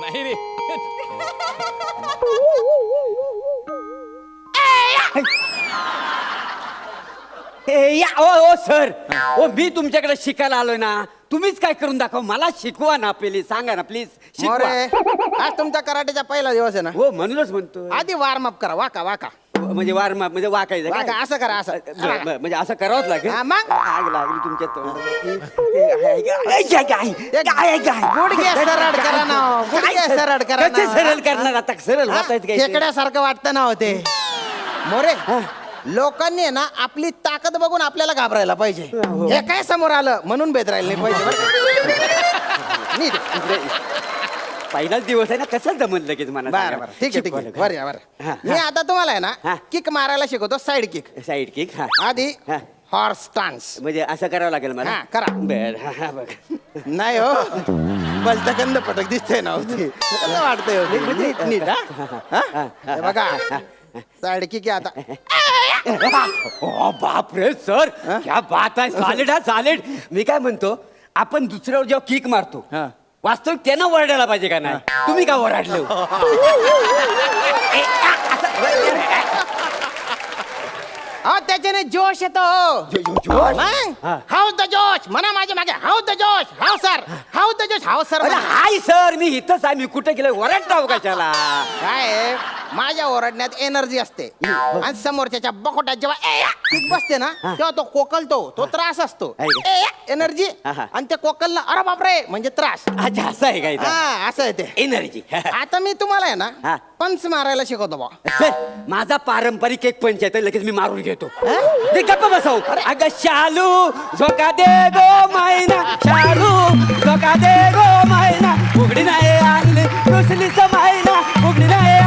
नाही रे. ए, या ओ ओ सर. ओ मी तुमच्याकडे शिकायला आलोय ना. तुम्हीच काय करून दाखव. मला शिकवा ना प्लीज सांगा ना प्लीज शिकवा. आज तुमच्या कराटेचा पहिला दिवस आहे ना? हो म्हणूनच म्हणतो आधी वॉर्म अप करा. वाका वाका. म्हणजे वार्म म्हणजे वाकायचं काय? वाका असं करा असं. बरं, बरं, म्हणजे असं करावंच लागेल. हा, मग? आग लागली तुमच्या. गुडघे सरळ करा ना, गुडघे सरळ करा कसे ना. सरळ करणार आता? सरळ हा, काय खेकड्यासारखं वाटतं ना होते मोरे लोकांनी आहे ना आपली ताकद बघून आपल्याला घाबरायला पाहिजे. हे काय समोर आलं? म्हणून बेदरायला नाही पाहिजे बरं का? नीट. पहिलाच दिवस आहे ना कसं जमन लगेच मला बरं बरं. ठीक आहे ठीक आहे. बरं बरं. हा, मी आता तुम्हाला आहे हा. ना किक मारायला शिकवतो साईड किक साईड किक हा. आधी हा. हॉर्स स्टान्स म्हणजे असं करावं लागेल मला? हा, करा. बर हा, हा, बघ. नाही हो. बलतकंद पटक दिसते ना होती कसं वाटतंय हो ते? नीट नीट हा? हा? हे बघा. साईड किक आहे आता. ओ बाप रे सर क्या बात आहे. सॉलिड हा सॉलिड मी काय म्हणतो आपण दुसऱ्यावर जेव्हा किक मारतो हा. वास्तविक त्यांना ओरडायला पाहिजे का नाही? तुम्ही का ओरडले? हा त्याच्याने जोश येतो. हाऊ द जोश. म्हणा माझ्या मागे. हाऊ द जोश. How sir. हाऊ द जोश. How sir. अरे हाय सर. मी इथंच आहे. मी कुठे गेलो ओरडताव कशाला? काय आहे, माझ्या ओरडण्यात एनर्जी असते. आणि समोरच्या बकोट्यात जेव्हा ए या किक बसते ना तेव्हा तो कोकलतो तो त्रास असतो? एनर्जी. हा, हा. आणि ते कोकलला अरे बापरे म्हणजे त्रास. अच्छा असं आहे का इथं? हा असं आहे ते. एनर्जी. आता मी तुम्हाला आहे हा. ना पंच मारायला शिकवतो बा. सर माझा पारंपरिक एक पंच आहे तर लगेच मी मारून घेतो. ते गप्प बसव. अगं शालू झोका दे गो मायना शालू झोका दे गो मायना उघडी नाही आणली दुसरी समायना उघडी नाही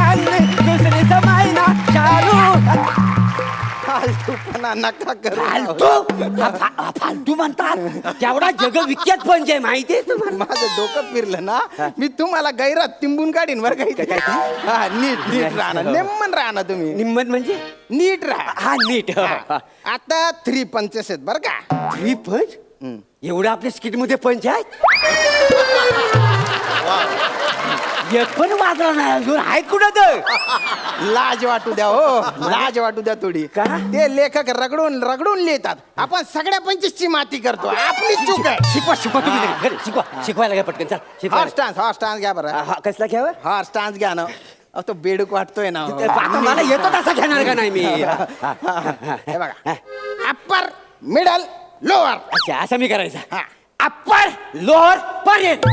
फालतूपणा नका करू. फालतू? हा फा- हा फालतू म्हणतात? केवढा जगविख्यात पंच आहे माहिती आहे तुम्हाला? माझं डोकं फिरलं ना मी तुम्हाला गैरात तिंबून काढीन बरं काही काय- काय? हा नीट नीट राहणार नेमन राहणार तुम्ही. निम्मत म्हणजे? नीट राहा. हा नीट. हा. आता थ्री पंचेस आहेत बरं का. थ्री पंच एवढं आपल्या स्किटमध्ये पंच आहेत? एक पण वाजला नाही अजून. आहे कुठं तर? लाज वाटू द्या हो. लाज वाटू द्या थोडी. का? ते लेखक रगडून रगडून लिहितात. आपण सगळ्या पंचवीसची माती करतो. आपली चूक आहे. शिकवा शिकवा तुम्ही. घरी शिकवा. शिकवायला घ्या पटकन. चल शिकवा. हॉर्स डान्स हॉर्स डान्स घ्या बरं. हा, कसला घ्यावं? हॉर्स डान्स घ्या ना. अहो, तो बेडूक वाटतोय ना. हो. आता मला येतो तसा घेणार का नाही मी? हा, बघा. अप्पर मिडल लोअर अच्छा असं मी करायचं. अप्पर लोअर पर्यंत.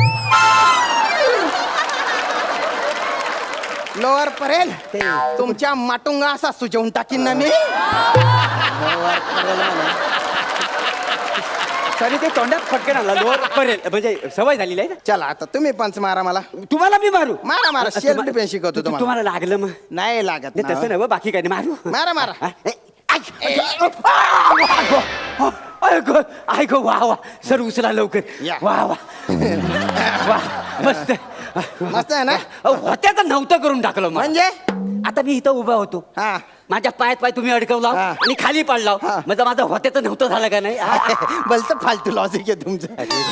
लोअर परेल? ते- तुमच्या माटुंगा असा सुचवून टाकीन ना मी. लोअर परेल म्हणा. तरी ते तोंडात फटकन आला लोअर पर्यंत म्हणजे सवय झालेली आहे ना चला आता तुम्ही पंच मारा मला. तुम्हाला मी मारू. मारा, मारा. तुम्हा- Self defense शिकवतो तु- तुम्हाला. तुम्हाला लागलं मग. नाही लागत नाही ना. तसं नाही बाकी काही नाही. मारू. मारा मारा. हा? ए, I, I go, I go वा वा. सर उचला लवकर. या. वा वा. वा. मस्त. मस्त आहे ना होत्याचं नव्हतं करून टाकलं. म्हणजे आता मी इथं उभा होतो हा माझ्या पायात पाय तुम्ही अडकवला हा. आणि खाली पाडला हा. म्हणजे माझं होत्याचं नव्हतं झालं का नाही हा? भलत फालतू लॉजिक आहे तुमचं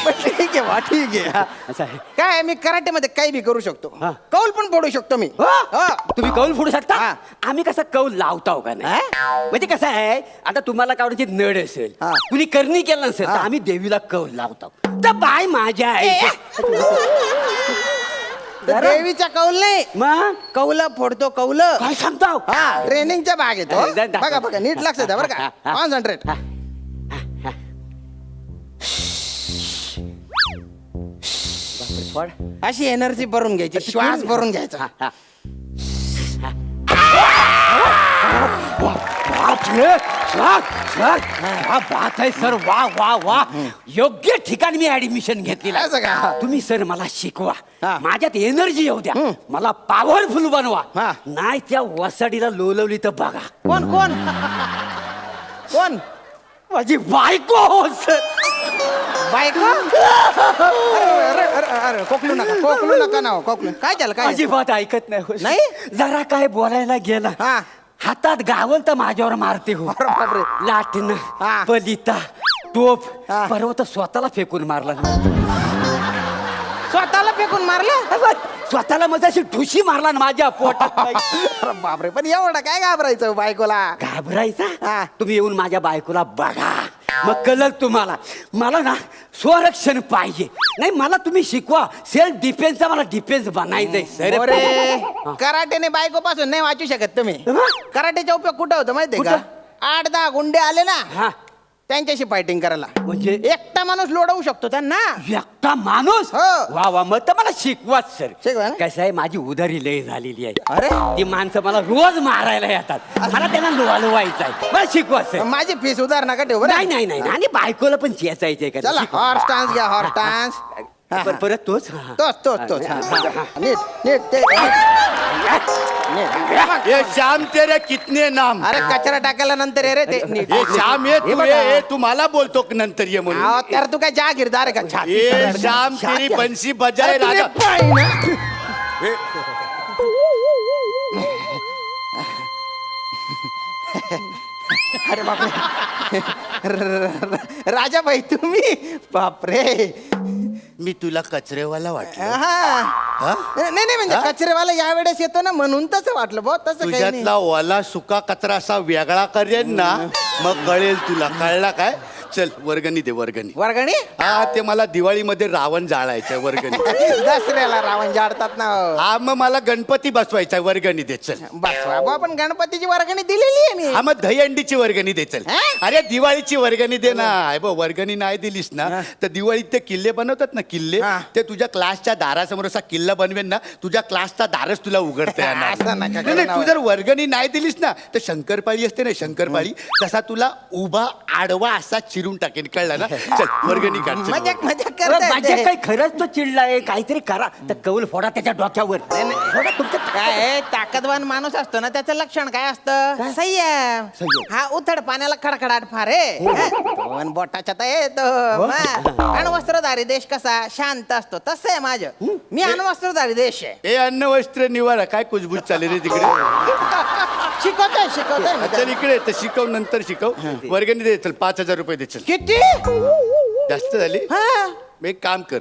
पण ठीक आहे वा ठीक आहे हा. असं आहे काय आहे, मी कराटे मध्ये काही बी करू शकतो हा. कौल पण फोडू शकतो मी हो? हा. तुम्ही कौल फोडू शकता हा. आम्ही कसं कौल लावताव का नाही म्हणजे कसं आहे आता तुम्हाला कावडाची नड असेल हा. कुणी करणी केलं नसेल तर. आम्ही देवीला कौल लावतो तर बाय माझ्या आई तर देवीच्या कौल नाही. मग? कौल फोडतो कौल. काय सांगताव हा ट्रेनिंगच्या भाग येतो. बघा बघा नीट लक्ष द्या बरं का. हा, हा. कॉन्सन्ट्रेट फोड. अशी एनर्जी भरून घ्यायची श्वास भरून घ्यायचा. हा, हा. सर क्या बात आहे सर. वा वा वा. योग्य ठिकाणी मी ऍडमिशन घेतलेलं असं का? तुम्ही सर मला शिकवा. हा. माझ्यात एनर्जी येऊ द्या. मला पॉवरफुल बनवा. हा. नाही त्या वसाडीला लोलवली तर बघा. कोण कोण? कोण? माझी बायको हो सर. बायको? अरे अरे अरे अरे कोकलू नका कोकलू नका ना हो, कोकलू काय झालं काय? अजिबात ऐकत नाही हो. नाही? जरा काय बोलायला गेला. हा. हातात गावल तर माझ्यावर मारते हो. अरे बापरे. लाटणं हा. पलिता टोप. हा. परवा तर स्वतःला फेकून मारला. स्वतःला फेकून मारलं? स्वतःला मग अशी ठुशी मारला ना माझ्या पोटात. अरे बापरे. पण एवढं काय घाबरायचं बायकोला? घाबरायचा? हा. तुम्ही येऊन माझ्या बायकोला बघा. मग कळल तुम्हाला मला ना स्वरक्षण पाहिजे. नाही मला तुम्ही शिकवा. सेल्फ डिफेन्सचा मला डिफेन्स बनायचंय सर अरे कराटेने बायको पासून नाही वाचू शकत तुम्ही? कराटेचा उपयोग कुठं होतो माहितीये का? आठ दहा गुंडे आले ना हा. त्यांच्याशी फायटिंग करायला. म्हणजे? एकटा माणूस लोडवू शकतो त्यांना. एकटा माणूस? हो. वा वा मग तर मला शिकवाच सर. शिकवा ना? कसं आहे माझी उधारी लय झालेली आहे. अरे? ती माणसं मला रोज मारायला येतात. मला त्यांना लोवायचं आहे. मला शिकवा सर. माझी फीस उधार नका ठेवू बरं? नाही नाही नाही. आणि बायकोला पण चेचायचंय का? चला. हॉर्स डान्स घ्या हॉर्स डान्स पर- परत तोच. तोच तोच तोच हा, हा, हा. नीट नीट ते नीट. ये श्याम तेरे कितने नाम अरे कचरा टाकायला नंतर ये रे ते नीट ये श्याम ये तू. ये ये तू मला बोलतो की नंतर ये म्हणून अहो, तर तू काय जागीरदार आहे का छाती ये. श्याम तेरी. बंसी बजाय अरे, राजा ना. अरे बापरे राजा भाई तुम्ही बापरे मी तुला कचरेवाला वाटलं. हा. नाही नाही म्हणजे कचरेवाला या वेळेस येतो ना म्हणून तसं वाटलं बो तसं काही नाही. तुझ्यातला ओला सुका कचरा असा वेगळा करेन ना मग कळेल तुला. कळला काय? चल वर्गणी दे वर्गणी. वर्गणी? हा ते मला दिवाळीमध्ये रावण जाळायचंय वर्गणी. दसऱ्याला रावण जाडतात ना. हा मग मला गणपती बसवायचा वर्गणी दे चल. बस बाबा आपण गणपतीची वर्गणी दिलेली आहे मी. हा मग दहीहंडीची वर्गणी दे चल. हा? अरे दिवाळीची वर्गणी दे ना. अरे बघ वर्गणी नाही दिलीस ना तर दिवाळीत ते किल्ले बनवतात ना किल्ले. हा. ते तुझ्या क्लासच्या दारासमोर असा किल्ला बनवेन ना तुझ्या क्लासचा दारच तुला उघडता येणार. असं नका नाही, करू नाही, ना. तू जर वर्गणी नाही दिलीस ना तर शंकरपाळी असते ना शंकरपाळी तसा तुला उभा आडवा असा चिरून टाकेन कळला ना? चल वर्गणी काढ चल. मजाक मजाक अरे, माझ्या काही खरंच तो चिडलाय काहीतरी करा. तर कौल फोडा त्याच्या डोक्यावर. फोडा काय आहे, ताकदवान माणूस असतो ना त्याचं लक्षण काय असतं? संयम हा उथड पाण्याला खडखडाट फार आहे. हा, बोटाच्या तर येतो. अण्वस्त्रधारी देश कसा शांत असतो तसं आहे माझं. मी अण्वस्त्रधारी देश आहे. ए अन्न वस्त्र निवारा काय कुजबूज चालेल रे तिकडे? शिकवतोय शिकवतोय मी चल त्याला. इकडे तर शिकव नंतर शिकव. वर्गणी दे चल पाच हजार रुपये दे चल. किती? जास्त झाली? हा. मग एक काम कर.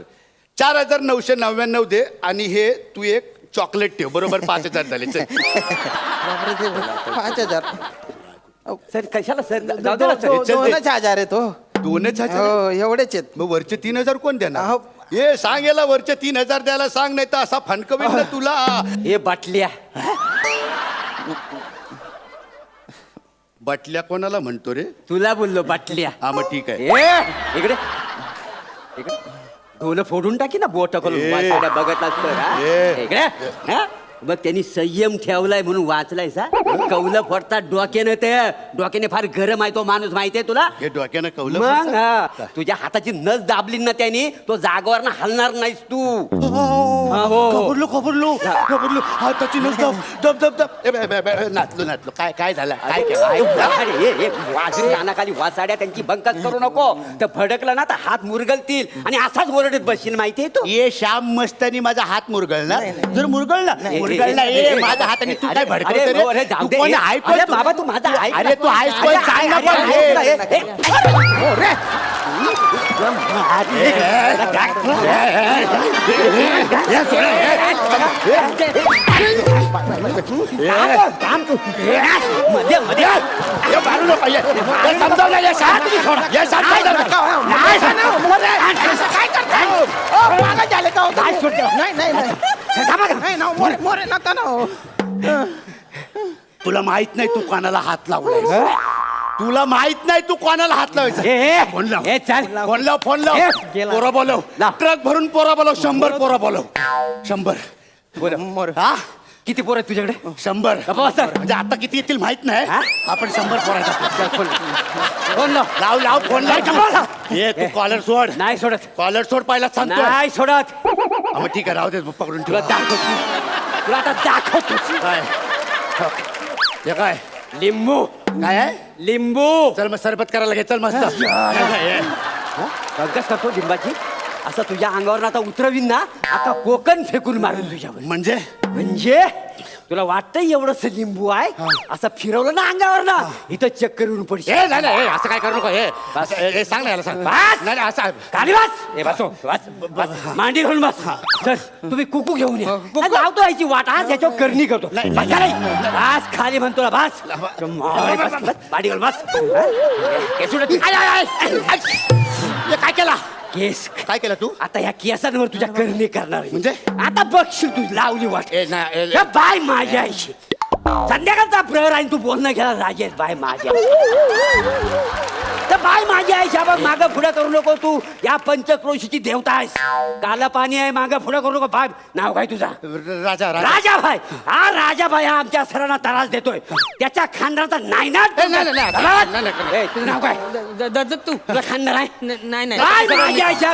चार हजार नऊशे नव्याण्णव दे आणि हे तू एक चॉकलेट ठेव. बरोबर पाच हजार झाले चल. बापरे ते पाच हजार. सर कशाला सर? जाऊ दे ना सर. दो- चल दे. दोनच हजार आहेत हो. दोनच हजार हो एवढेच आहेत. मग वरचे तीन हजार कोण देणार? अहो. ये सांग याला वरचे तीन हजार द्यायला सांग नाही तर असा फणकवेल ना तुला. हे बाटल्या. बाटल्या कोणाला म्हणतो रे? तुला बोललो बाटल्या. हा मग ठीक आहे. ए इकडे. इकडे. ढोल फोडून टाकी ना बोट करून. ए. वाचायला बघत असतं. इकडे. हा? बघ त्यांनी संयम ठेवलाय म्हणून वाचलाय सा कौलं फोडतात डोक्यानं ते. डोक्याने फार गरम आहे तो माणूस माहितीये तुला? हे डोक्यानं कवलं मग हा. तुझ्या हाताची नस दाबली ना त्याने तो जागेवर हलणार नाहीस तू. हा, हो. खबरलो खबरलो खबरलो हाताची नस दब दब दब दब. ए, बे, बे, बे, नाचलो नाचलो. काय काय झालं? काय केलं? अरे, वाजून कानाखाली वासाड्या त्यांची बंकच करू नको. तर भडकलं ना तर हात मुरगलतील आणि असाच ओरडत बसशील माहितीये तू? ये श्याम मस्तानी माझा हात मुरगळला जर मुरगळला नाही, नाही, ए नाही, माझा हात आणि तू काय भडकवतो रे? तू कोण आहे? अरे, तू- बाबा, तू माझा ऐक अरे. तू आहेस कोण? सांग ना पण हे. अरे, ए, ए, मध्ये मध्ये हे मारू नका, हे- हे समजावलं, हे शांत सोड, हे शांत सोड. नाही, काय करताय ओ, पागल झाले का हो तुम्ही? नाही, सोड. नाही नाही नाही नाही ना मोरे मोरे नका ना हो. तुला माहीत नाही तू कोणाला हात लावलाय. तुला माहीत नाही तू कोणाला हात लावायचा. ए, ए, फोन लाव. ए, चल. फोन लाव फोन लाव. ए, पोरं बोलव. लाव. ट्रक भरून पोरं बोलव. शंभर पोरं बोलव. शंभर. मोरे हा? किती पोर आहेत तुझ्याकडे? शंभर. गप्पा बसा. म्हणजे आता किती येतील माहीत नाही. हा? आपण शंभर पोरायचा चल, फोन फोन लाव. लाव लाव फोन लाव. गप्पा बसा. ये तू कॉलर सोड. नाही सोडत. कॉलर सोड पाहिला सांगतो नाही सोडत. मग ठीक आहे राहू दे पकडून तुला ठेव दाखवतो. तुला आता दाखवतो. काय? हे. काय? लिंबू. काय आहे? लिंबू. चल मग सरबत करायला घे चल मस्त. बघच करतो लिंबाची असं तुझ्या अंगावर आता उतरवीन ना आता कोकण फेकून मारून तुझ्यावर. म्हणजे? म्हणजे? तुला वाटतं एवढंच लिंबू आहे? असं फिरवलं ना अंगावर ना इथं पडशील. नाही नाही ए, असं काय करू नको हे असं, सांग ना याला सांग. बस! नाही नाही, असं. खाली बस. ए बसो बस. बस मांडी घालून बस. सर तुम्ही कुकू घेऊन या. नाही, लावतो याची वाट आज याच्यावर करणी करतो. नाही, बस खाली म्हणतो ना बस. मांडी बस, बस, मांडी घालून बस केस उडत- आय, आय, आय. हे काय केला? केस काय केलं तू? आता या केसांवर तुझ्या करणी करणार आहे. म्हणजे? आता बघशील तू लावली वाट. ए, नाही, ए, या बाय माझ्या आईशी. संध्याकाळचा प्रहर आणि तू बोलणं घ्यायला राजेश बाय माझ्या. तर बाय माझ्या आईशी बघ मागं पुढे करू नको तू. या पंचक्रोशीची देवता आहेस. काला पाणी आहे मागं पुढे करू नको. बाय नाव काय तुझा? राजा राजा. राजाभाई. हा राजाभाई हा आमच्या सरांना त्रास देतोय. त्याच्या खानदाराचा ए, नाही, नाही, नाही. नाही, नाही, नाही. ए, तुझं नाव काय? दत्तू तुझं खानदार आहे? न- नाही नाही. काय माझ्या आईच्या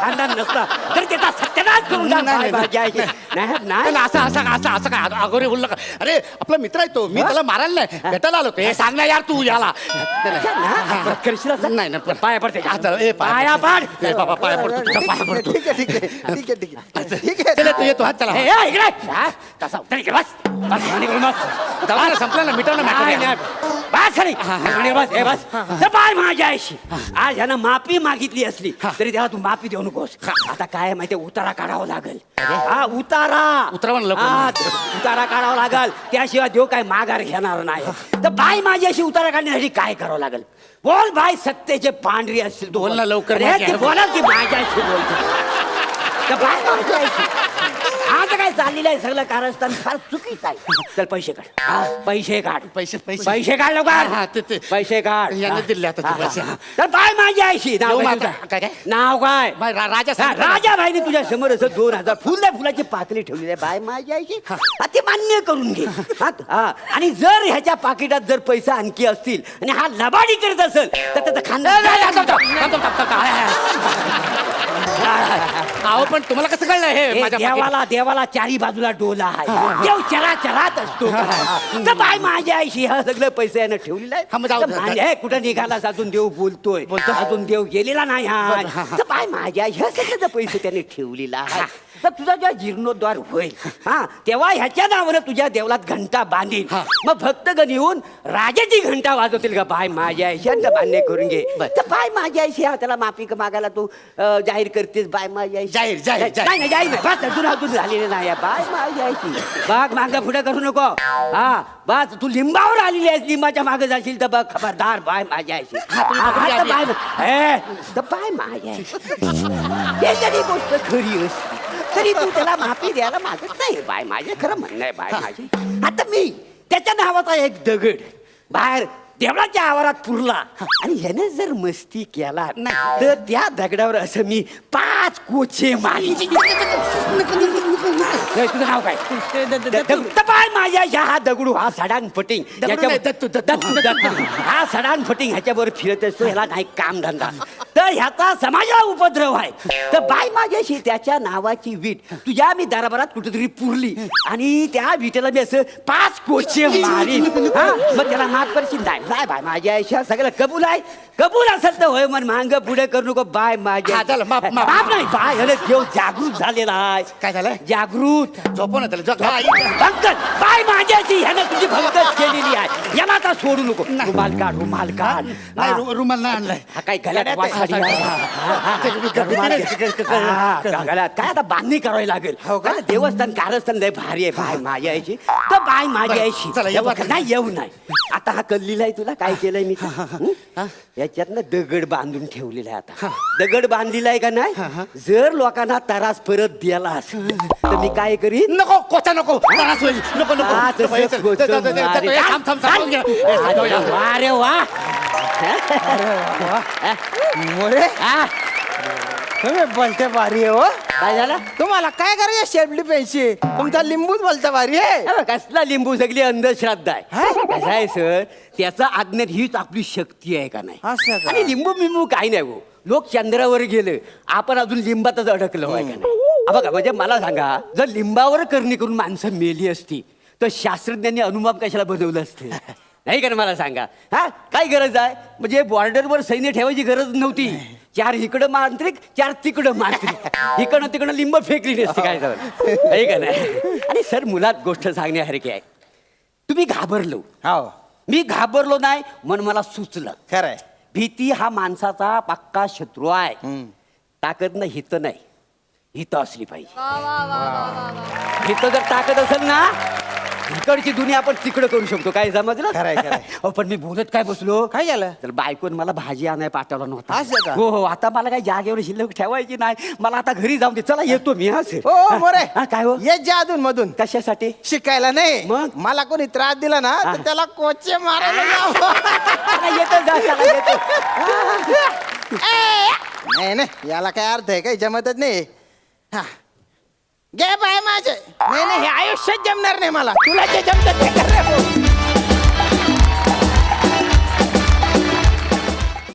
खानदार नसलं तर त्याचा सत्यानाश करून टाक. नाही, बाय नाही, असं असं असं असं काय? अग- अगोरी बोललं का अरे आपला मित्र आहे तो. मी त्याला मारायला नाही. भेटायला आलो. हे सांग ना यार तू याला. नाही, नाही. ना, करशील असं? नाही, नाही, पण- पाया पडते. हा, चला, ए, पाया पाया पड. ए, बाबा पाया पडतो. तुझ्या पाया पडतो. ठीक आहे ठीक आहे ठीक आहे ठीक आहे. ठीक आहे. चला तू येतो हात चला. ए, ए, इकडे. हा, तसा उतर इकडे बस. बस आणि करून बस. जाऊ दे, संपलं ना मिटवलं नाही, मॅटर नाही. बस. आणि बस ए, बस. तर पाय माझ्या आईशी. आज ह्यानं माफी मागितली असली तरी त्याला तू माफी देऊ नकोस. आता काय आहे माहितीये उतारा काढावा लागेल. हा उतारा. उतारा म्हणलं कोण? हा, उतारा काढावा लागेल. त्याशिवाय देव काय माघार घेणार नाही. तर बाय माझ्याशी उतारा काढण्यासाठी काय करावं लागेल? बोल बाय सत्तेचे पांढरी असतील तू बोल ना लवकर, अरे, ती आई. बोला ती माझ्याशी बोलते तर बाय माझ्याशी चाललेलं आहे सगळं कारस्थान फार चुकीचं आहे चल पैसे काढ हा, पैसे काढ पैसे पैसे पैसे काढ हा, लवकर ते-. पैसे काढ यांना हा. दिले आता ते हा, पैसे. हा. तर बाय माझी आयशी नाव येऊ काय मग तुझं? आता. काय, काय? नाव काय बाय, रा- राजा हा, सांगितलं. राजा भाईने तुझ्या समोर असं दोन हजार फुल्या फुलाची पाकळी ठेवलेली आहे बाय माझी आईची हा, ते मान्य करून घे हा, हा. आणि जर ह्याच्या पाकिटात जर पैसा आणखी असतील आणि हा लबाडी करत असेल तर त्याचा खांदा अहो पण तुम्हाला कसं कळलं हे माझ्या पाकिट- देवाला देवाला चारी बाजूला डोला आहे. देव चरा चरात असतो. तर बाय माझ्या आईशी हा सगळं पैसे यानं ठेवलेलं हा, मग जाऊ आहे दे. तर माझ्या- हे कुठं निघाला अजून देव बोलतोय. बोलतो. अजून देव गेलेला नाही हा. तर बाय माझ्या ह्या सगळं पैसे त्याने ठेवलेला आहे. तर तुझा जेव्हा जीर्णोद्वार होईल हा तेव्हा ह्याच्या नावानं तुझ्या देवलात घंटा बांधील. मग भक्तगण येऊन राजाची घंटा वाजवतील का? बाय माझ्या आईशांत मान्य करून घे. तर बाय माझ्या आईशी हा त्याला माफी मागायला तू अं, जाहीर करतेस बाय आईशी जाहीर, जाहीर, जाहीर. नाही नाही जाहीर नाही. बस अजून अजून झालेलं नाही आहे. बाय माझ्या आईशी बाग मागं पुढे करू नको. हा बस तू लिंबावर आलेली आहेस. लिंबाच्या मागे जाशील तर बघ खबरदार बाय हा, तर आधी. बाय हे, तर बाय हे जरी गोष्ट खरी असली तरी तू त्याला माफी द्यायला मागत नाही. बाय माझे खरं म्हणणं आहे बाय माझी आता मी त्याच्या नावाचा एक दगड बाहेर देवळाच्या आवारात पुरला. आणि ह्याने जर मस्ती केला तर त्या दगडावर असं मी पाच कोचे मारी तुझं नाव काय? माझ्या ह्या हा दगडू हा सडान फटिंग. हा सडान फटिंग ह्याच्यावर फिरत असतो ह्याला नाही काम धंदा. तर ह्याचा समाजाला उपद्रव आहे. तर बाय माझ्याशी त्याच्या नावाची वीट तुझ्या मी दरबारात कुठेतरी पुरली. आणि त्या विटेला मी असं पाच कोचे मारीन. हा? मग त्याला माफ करशील नाही नाही बाय माझ्या आयुष्यात सगळं कबूल आहे. कबूल असेल तर होय मन मांग पुढे करू नको. बाय माझ्या हा, चला, माफ, माफ. माफ नाही बाय अरे देव जागृत झालेला आहे. काय झालं? जागृत. झोपव ना त्याला झोप. हा, बाय माझ्याची ह्यानं तुझी भक्कत केलेली आहे. याला आता सोडू नको. रुमाल काढ रुमाल काढ. नाही हा. रु- रुमाल नाही आणलाय. हा काय गळ्यात गळ्यात. आहे. हा, हा, हा, हा. रुमाल हा, हा, काय आता बांधणी करावी लागेल? हो का? देवस्थान कारस्थान लय भारी आहे. बाय माझ्या तर बाय माझ्या बरं, चला, येऊ. नाही येऊ नाही. आता हा कल्लीला आहे तुला. काय केलंय मी? हं? याच्यातनं दगड बांधून ठेवलेला आहे आता. दगड बांधलेला आहे का नाही? जर लोकांना त्रास परत दिलास तर मी काय करीन? नको कोचा नको. त्रास होईल. नको नको. हा, नको, थांब, थांब, थांब. ए, अरे. वा. रे वा. मोरे. हा, तुम्ही बोलते भारी आहे हो. काय झालं? तुम्हाला काय करायचं शेपली पेन्शी तुमचा लिंबूच बोलता भारी आहे. कसला लिंबू? सगळी अंधश्रद्धा आहे. कसं आहे सर? त्याचा अज्ञात हीच आपली शक्ती आहे का असं नाही का? आणि लिंबू बिंबू काही नाही हो. लोक चंद्रावर गेले. आपण अजून लिंबातच अडकलो आहे का नाही? हा बघा म्हणजे मला सांगा जर लिंबावर करणी करून माणसं मेली असती तर शास्त्रज्ञांनी अनुमान कशाला बनवलं असते? नाही का ना मला सांगा? हा? काय गरज आहे? म्हणजे बॉर्डरवर सैन्य ठेवायची गरज नव्हती. चार इकडं मांत्रिक चार तिकडं मांत्रिक. इकडं तिकडं लिंब फेकली नसती काय झालं? नाही का नाही? आणि सर मुलात गोष्ट सांगण्यासारखी आहे. तुम्ही घाबरलो. हो. मी घाबरलो नाही म्हणून मला सुचलं. खरंय. भीती हा माणसाचा पक्का शत्रू आहे. ताकद ना हित नाही. हित असली पाहिजे. हित जर ताकद असेल ना इकडची दुनिया आपण तिकडं करू शकतो. काय समजलं? पण मी बोलत काय बसलो? काय झालं? तर बायकोन मला भाजी आणाय पाठवला नव्हता. का? हो हो आता मला काही जागेवर शिल्लक ठेवायची नाही. मला आता घरी जाऊन दे. चला येतो मी हा मोरे. हा, काय हो? ये जा अधून मधून कशासाठी? शिकायला नाही. मग? मला कोणी त्रास दिला ना हा. तर त्याला कोचे मारायला जावं. चला, येतो जा चला येतो. नाही नाही. याला काय अर्थ आहे काही जमतच नाही. हा. गे बाय माझे नाही नाही हे आयुष्यात जमणार नाही मला तुला जे जमत ते कर रे भाऊ.